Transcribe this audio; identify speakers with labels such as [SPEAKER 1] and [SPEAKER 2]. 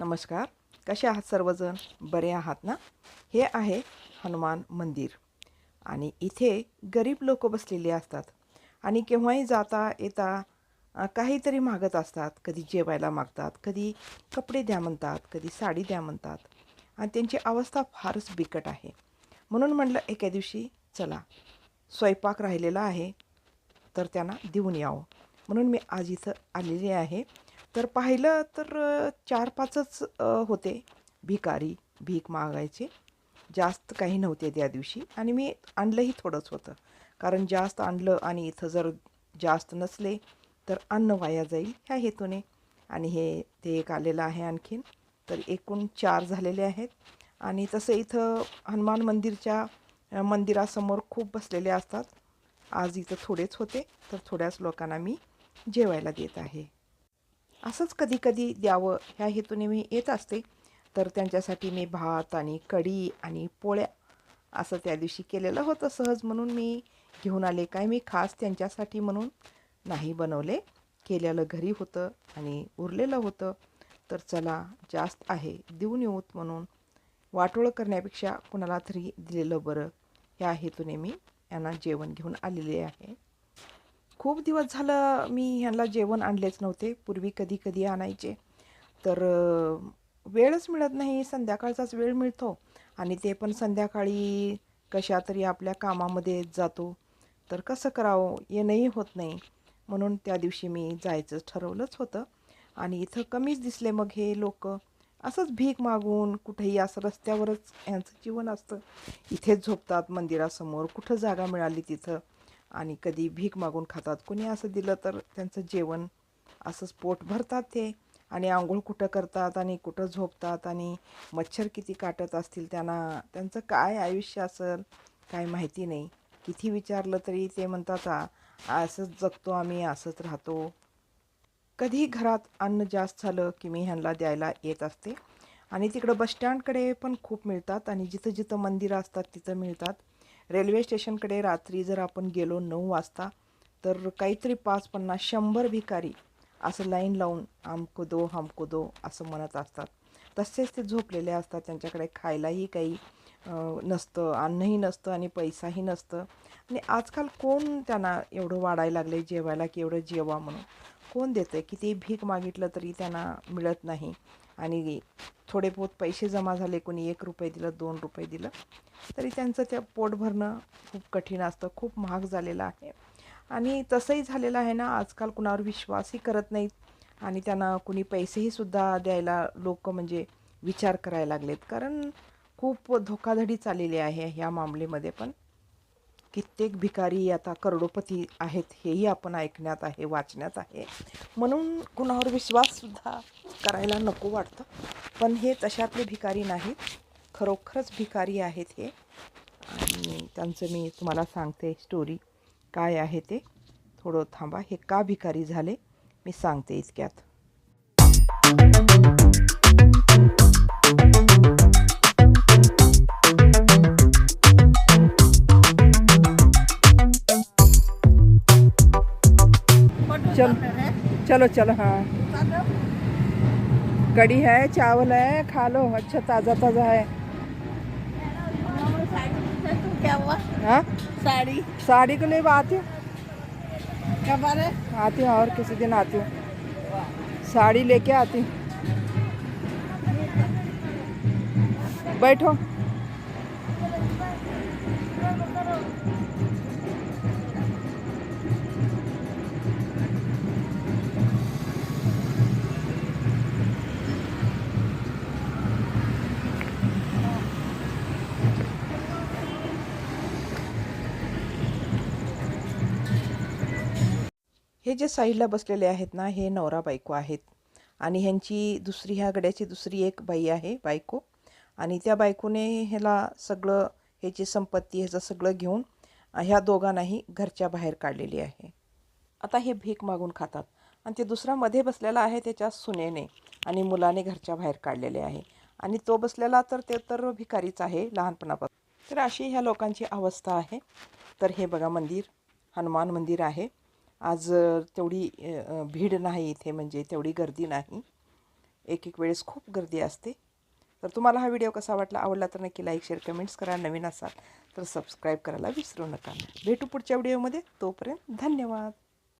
[SPEAKER 1] नमस्कार. कसे आहात सर्वजण? बरे आहात ना? हे आहे हनुमान मंदिर. आणि इथे गरीब लोक बसलेले असतात. आणि केव्हाही जाता येता काहीतरी मागत असतात. कधी जेवायला मागतात कधी कपडे द्या म्हणतात कधी साडी द्या म्हणतात. आणि त्यांची अवस्था फारच बिकट आहे. म्हणून म्हटलं एके दिवशी चला स्वयंपाक राहिलेला आहे तर त्यांना देऊन यावं. म्हणून मी आज इथं आलेली आहे. तर पाहिलं तर चार पाचच होते भिकारी भीक मागायचे. जास्त काही नव्हते त्या दिवशी आणि मी आणलंही थोडंच होतं. कारण जास्त आणलं आणि इथं जर जास्त नसले तर अन्न वाया जाईल ह्या हेतूने. आणि हे ते एक आलेलं आहे आणखीन. तर एकूण चार झालेले आहेत. आणि तसं इथं हनुमान मंदिरच्या मंदिरासमोर खूप बसलेले असतात. आज इथं थोडेच होते. तर थोड्याच लोकांना मी जेवायला देत आहे. असंच कधी कधी द्यावं ह्या हेतूने मी येत असते. तर त्यांच्यासाठी मी भात आणि कढी आणि पोळ्या असं त्या दिवशी केलेलं होतं सहज म्हणून मी घेऊन आले. काय मी खास त्यांच्यासाठी म्हणून नाही बनवले. केलेलं घरी होतं आणि उरलेलं होतं. तर चला जास्त आहे देऊन येऊत म्हणून वाटोळं करण्यापेक्षा कुणाला तरी दिलेलं बरं. ह्या हेतूने मी यांना जेवण घेऊन आलेले आहे. खूप दिवस झालं मी ह्यांना जेवण आणलेच नव्हते पूर्वी कधी कधी आणायचे. तर वेळच मिळत नाही संध्याकाळचाच वेळ मिळतो आणि ते पण संध्याकाळी कशा तरी आपल्या कामामध्ये जातो. तर कसं करावं येणंही होत नाही. म्हणून त्या दिवशी मी जायचं ठरवलंच होतं आणि इथं कमीच दिसले मग हे लोक. असंच भीक मागून कुठेही असं रस्त्यावरच यांचं जीवन असतं. इथेच झोपतात मंदिरासमोर कुठं जागा मिळाली तिथं. आणि कधी भीक मागून खातात. कोणी असं दिलं तर त्यांचं जेवण असंच पोट भरतात ते. आणि आंघोळ कुठं करतात आणि कुठं झोपतात आणि मच्छर किती काटत असतील त्यांना त्यांचं काय आयुष्य असेल काय माहिती नाही. किती विचारलं तरी ते म्हणतात असंच जगतो आम्ही असंच राहतो. कधी घरात अन्न जास्त झालं की मी ह्यांना द्यायला येत असते. आणि तिकडं बसस्टँडकडे पण खूप मिळतात आणि जिथं जिथं मंदिरं असतात तिथं मिळतात. रेल्वे स्टेशनकडे रात्री जर आपण गेलो नऊ वाजता तर काहीतरी पाच पन्नास शंभर भिकारी असं लाईन लावून हमको दो हमको दो असं म्हणत असतात. तसेच ते झोपलेले असतात त्यांच्याकडे खायलाही काही नसतं अन्नही नसतं आणि पैसाही नसतं. आणि आजकाल कोण त्यांना एवढं वाढायला लागले जेवायला की एवढं जेवा म्हणून? कोण देतं किती भीक मागितलं तरी त्यांना मिळत नाही. आणि थोडे बहुत पैसे जमा झाले कोणी एक रुपये दिलं दोन रुपये दिलं तरी त्यांचं त्या पोट भरणं खूप कठीण असतं खूप महाग झालेलं आहे. आणि तसंही झालेलं आहे ना आजकाल कुणावर विश्वासही करत नाहीत आणि त्यांना कुणी पैसेही सुद्धा द्यायला लोक म्हणजे विचार करायला लागलेत. कारण खूप धोकाधडी चाललेली आहे ह्या मामलेमध्ये पण. कित्येक भिकारी आता करोडोपती आहेत हेही आपण ऐकण्यात आहे वाचण्यात आहे. म्हणून कुणावर विश्वाससुद्धा करायला नको वाटतं. पण हे तशातले भिकारी नाहीत. खरोखरच भिकारी आहेत हे. आणि त्यांचं मी तुम्हाला सांगते स्टोरी काय आहे ते. थोडं थांबा. हे का भिकारी झाले? मी सांगते इतक्यात. चलो चलो हाँ। कड़ी है, चावल है, खा लो अच्छा ताज़ा ताज़ा है। हाँ?
[SPEAKER 2] साड़ी
[SPEAKER 1] साड़ी को ले आती हूँ? आती हूँ और किसी दिन आती हूँ। साड़ी लेके आती हूँ। बैठो। हे जे साईडला बसलेले आहेत ना हे नवरा बायको आहेत. आणि ह्यांची दुसरी ह्या गड्याची दुसरी एक बाई आहे बायको. आणि त्या बायकोने ह्याला सगळं ह्याची संपत्ती ह्याचं सगळं घेऊन ह्या दोघांनाही घरच्या बाहेर काढलेली आहे. आता हे भीक मागून खातात. आणि ते दुसरा मध्ये बसलेला आहे त्याच्या सुनेने आणि मुलाने घरच्या बाहेर काढलेले आहे. आणि तो बसलेला तर ते तर भिकारीच आहे लहानपणापासून. तर अशी ह्या लोकांची अवस्था आहे. तर हे बघा मंदिर हनुमान मंदिर आहे. आज तेवढी भीड नाही इथे म्हणजे तेवढी गर्दी नाही. एक एक वेळेस खूप गर्दी असते. तर तुम्हाला हा व्हिडिओ कसा वाटला आवडला तर नक्की लाईक शेअर कमेंट्स करा. नवीन असाल तर सबस्क्राईब करायला विसरू नका. भेटू पुढच्या व्हिडिओमध्ये. तोपर्यंत धन्यवाद.